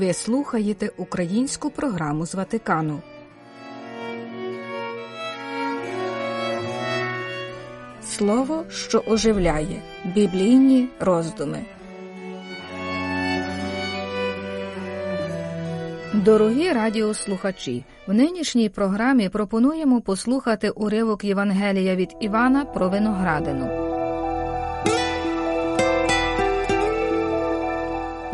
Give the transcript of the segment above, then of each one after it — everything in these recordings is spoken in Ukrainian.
Ви слухаєте українську програму з Ватикану. Слово, що оживляє біблійні роздуми. Дорогі радіослухачі, в нинішній програмі пропонуємо послухати уривок Євангелія від Івана про виноградину.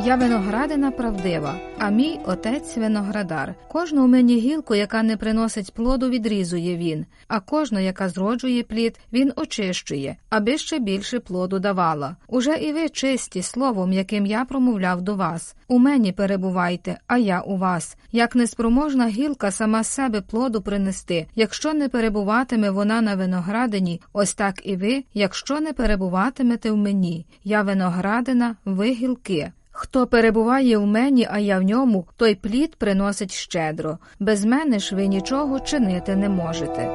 Я виноградина правдива, а мій отець виноградар. Кожну у мені гілку, яка не приносить плоду, відрізує він, а кожну, яка зроджує плід, він очищує, аби ще більше плоду давала. Уже і ви чисті словом, яким я промовляв до вас. У мені перебувайте, а я у вас. Як неспроможна гілка сама себе плоду принести, якщо не перебуватиме вона на виноградині, ось так і ви, якщо не перебуватимете в мені. Я виноградина, ви гілки. Хто перебуває в мені, а я в ньому, той плід приносить щедро. Без мене ж ви нічого чинити не можете.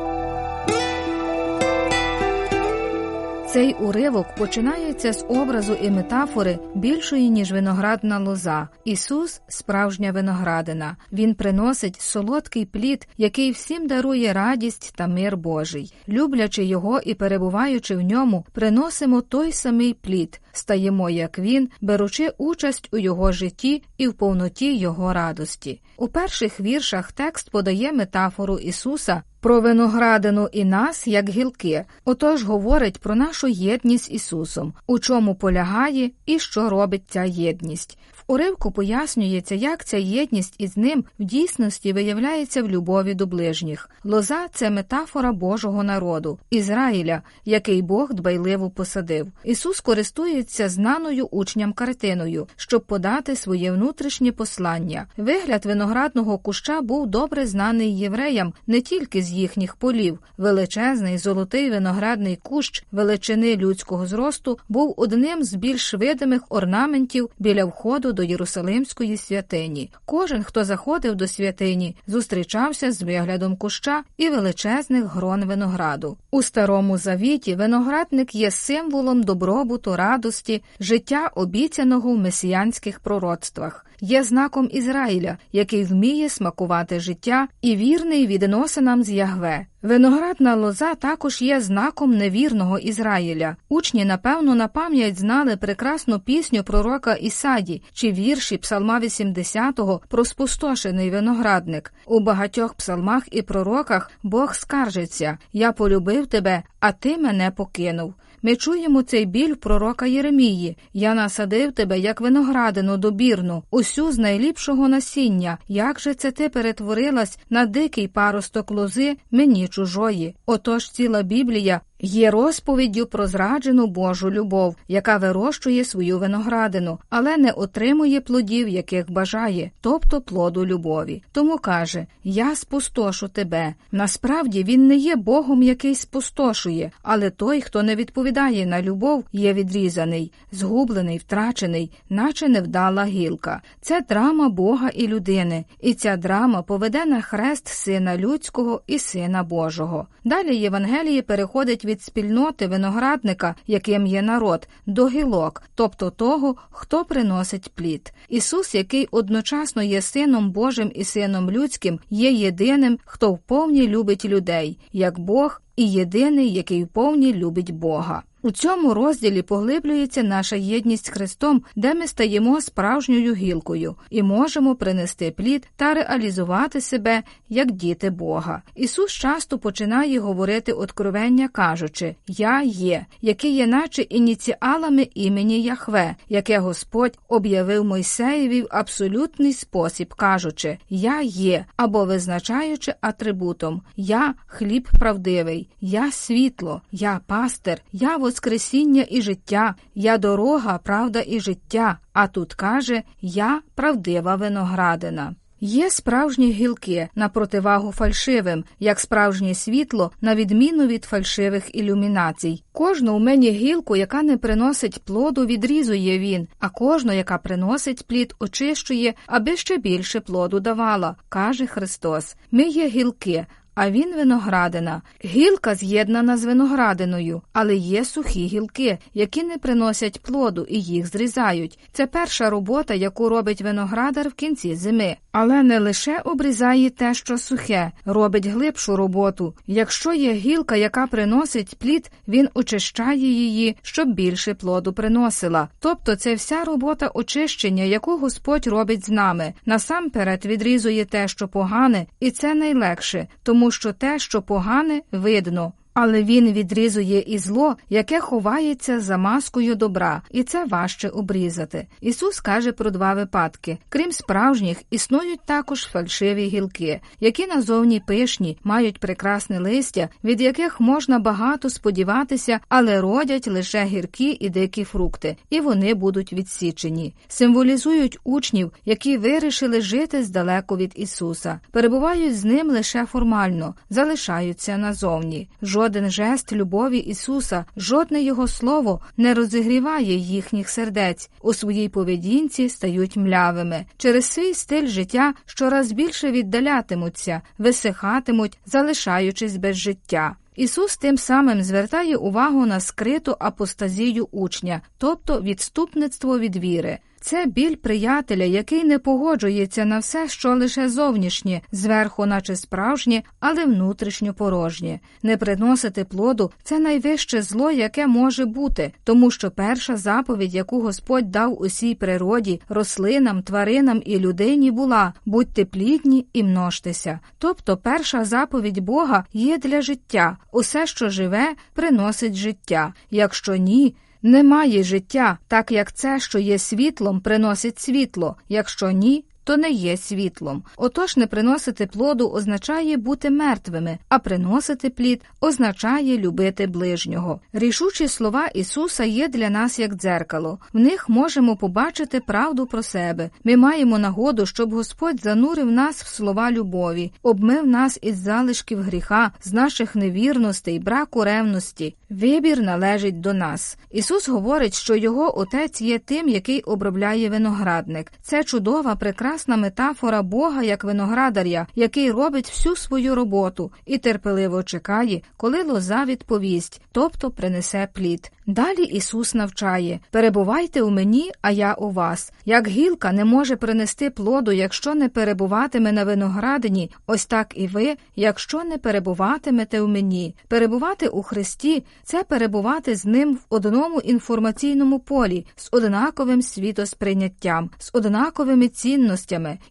Цей уривок починається з образу і метафори більшої, ніж виноградна лоза. Ісус справжня виноградина. Він приносить солодкий плід, який всім дарує радість та мир Божий. Люблячи його і перебуваючи в ньому, приносимо той самий плід, стаємо, як він, беручи участь у його житті і в повноті його радості. У перших віршах текст подає метафору Ісуса про виноградину і нас як гілки, отож говорить про нашу єдність з Ісусом, у чому полягає і що робить ця єдність. В уривку пояснюється, як ця єдність із ним в дійсності виявляється в любові до ближніх. Лоза це метафора Божого народу, Ізраїля, який Бог дбайливо посадив. Ісус користується знаною учням картиною, щоб подати своє внутрішнє послання. Вигляд виноградного куща був добре знаний євреям не тільки з їхніх полів. Величезний золотий виноградний кущ величини людського зросту був одним з більш видимих орнаментів біля входу до Єрусалимської святині. Кожен, хто заходив до святині, зустрічався з виглядом куща і величезних грон винограду. У старому завіті виноградник є символом добробуту, радості, життя обіцяного в месіянських пророцтвах є знаком Ізраїля, який вміє смакувати життя і вірний відносинам з Ягве. Виноградна лоза також є знаком невірного Ізраїля. Учні, напевно, на пам'ять знали прекрасну пісню пророка Ісаді чи вірші Псалма 80-го про спустошений виноградник. У багатьох псалмах і пророках Бог скаржиться Я полюбив тебе, а ти мене покинув. Ми чуємо цей біль пророка Єремії. Я насадив тебе, як виноградину добірну, усю з найліпшого насіння. Як же це ти перетворилась на дикий паросток лози мені чужої? Отож ціла Біблія є розповіддю про зраджену Божу любов, яка вирощує свою виноградину, але не отримує плодів, яких бажає, тобто плоду любові. Тому каже: Я спустошу тебе. Насправді він не є Богом, який спустошує, але той, хто не відповідає на любов, є відрізаний, згублений, втрачений, наче невдала гілка. Це драма Бога і людини, і ця драма поведе на хрест сина людського і сина Божого. Далі Євангеліє переходить від спільноти виноградника, яким є народ, до гілок, тобто того, хто приносить плід. Ісус, який одночасно є Сином Божим і Сином людським, є єдиним, хто вповні любить людей, як Бог і єдиний, який вповні любить Бога. У цьому розділі поглиблюється наша єдність Христом, де ми стаємо справжньою гілкою і можемо принести плід та реалізувати себе як діти Бога. Ісус часто починає говорити откровення, кажучи Я є, які є, наче ініціалами імені Яхве, яке Господь об'явив Мойсеєві в абсолютний спосіб, кажучи Я є або визначаючи атрибутом Я хліб правдивий, я світло, я пастир, я Воскресіння і життя, я дорога, правда і життя. А тут каже Я правдива виноградина. Є справжні гілки на противагу фальшивим, як справжнє світло, на відміну від фальшивих ілюмінацій. Кожну у мені гілку, яка не приносить плоду, відрізує він, а кожну, яка приносить плід, очищує, аби ще більше плоду давала, каже Христос. Ми є гілки, а він виноградина. Гілка з'єднана з виноградиною, але є сухі гілки, які не приносять плоду і їх зрізають. Це перша робота, яку робить виноградар в кінці зими. Але не лише обрізає те, що сухе, робить глибшу роботу. Якщо є гілка, яка приносить плід, він очищає її, щоб більше плоду приносила. Тобто це вся робота очищення, яку Господь робить з нами. Насамперед відрізує те, що погане, і це найлегше, тому що те, що погане, видно. Але він відрізує і зло, яке ховається за маскою добра, і це важче обрізати. Ісус каже про два випадки: крім справжніх, існують також фальшиві гілки, які назовні пишні, мають прекрасне листя, від яких можна багато сподіватися, але родять лише гіркі і дикі фрукти, і вони будуть відсічені. Символізують учнів, які вирішили жити здалеку від Ісуса, перебувають з ним лише формально, залишаються назовні жоден жест любові Ісуса, жодне Його слово не розігріває їхніх сердець, у своїй поведінці стають млявими. Через свій стиль життя щораз більше віддалятимуться, висихатимуть, залишаючись без життя. Ісус тим самим звертає увагу на скриту апостазію учня, тобто відступництво від віри. Це біль приятеля, який не погоджується на все, що лише зовнішнє, зверху, наче справжнє, але внутрішньо порожнє. Не приносити плоду це найвище зло, яке може бути, тому що перша заповідь, яку Господь дав усій природі, рослинам, тваринам і людині, була будьте плідні і множтеся. Тобто перша заповідь Бога є для життя, усе, що живе, приносить життя. Якщо ні, немає життя, так як це, що є світлом, приносить світло, якщо ні, то не є світлом. Отож, не приносити плоду означає бути мертвими, а приносити плід означає любити ближнього. Рішучі слова Ісуса є для нас як дзеркало. В них можемо побачити правду про себе. Ми маємо нагоду, щоб Господь занурив нас в слова любові, обмив нас із залишків гріха, з наших невірностей, браку ревності. Вибір належить до нас. Ісус говорить, що його отець є тим, який обробляє виноградник. Це чудова, прекрасна метафора Бога як виноградаря, який робить всю свою роботу і терпеливо чекає, коли лоза відповість, тобто принесе плід. Далі Ісус навчає перебувайте у мені, а я у вас. Як гілка не може принести плоду, якщо не перебуватиме на виноградині, ось так і ви, якщо не перебуватимете у мені. Перебувати у Христі це перебувати з ним в одному інформаційному полі, з однаковим світосприйняттям, з однаковими цінностями,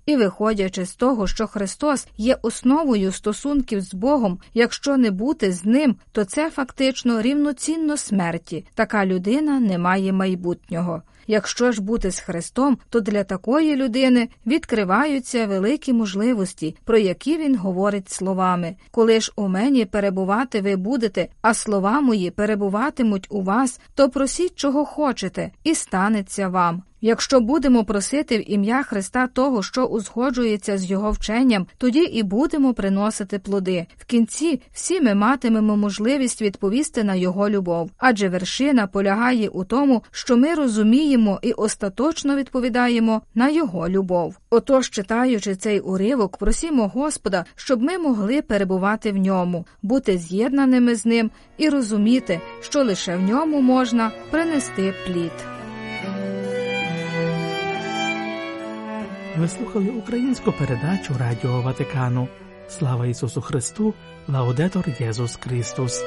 і виходячи з того, що Христос є основою стосунків з Богом, якщо не бути з ним, то це фактично рівноцінно смерті. Така людина не має майбутнього. Якщо ж бути з Христом, то для такої людини відкриваються великі можливості, про які він говорить словами. Коли ж у мені перебувати ви будете, а слова мої перебуватимуть у вас, то просіть, чого хочете, і станеться вам. Якщо будемо просити в ім'я Христа того, що узгоджується з Його вченням, тоді і будемо приносити плоди. В кінці всі ми матимемо можливість відповісти на Його любов, адже вершина полягає у тому, що ми розуміємо і остаточно відповідаємо на Його любов. Отож, читаючи цей уривок, просімо Господа, щоб ми могли перебувати в ньому, бути з'єднаними з ним і розуміти, що лише в ньому можна принести плід. Ви слухали українську передачу Радіо Ватикану. Слава Ісусу Христу, Лаудетор Єсус Христос.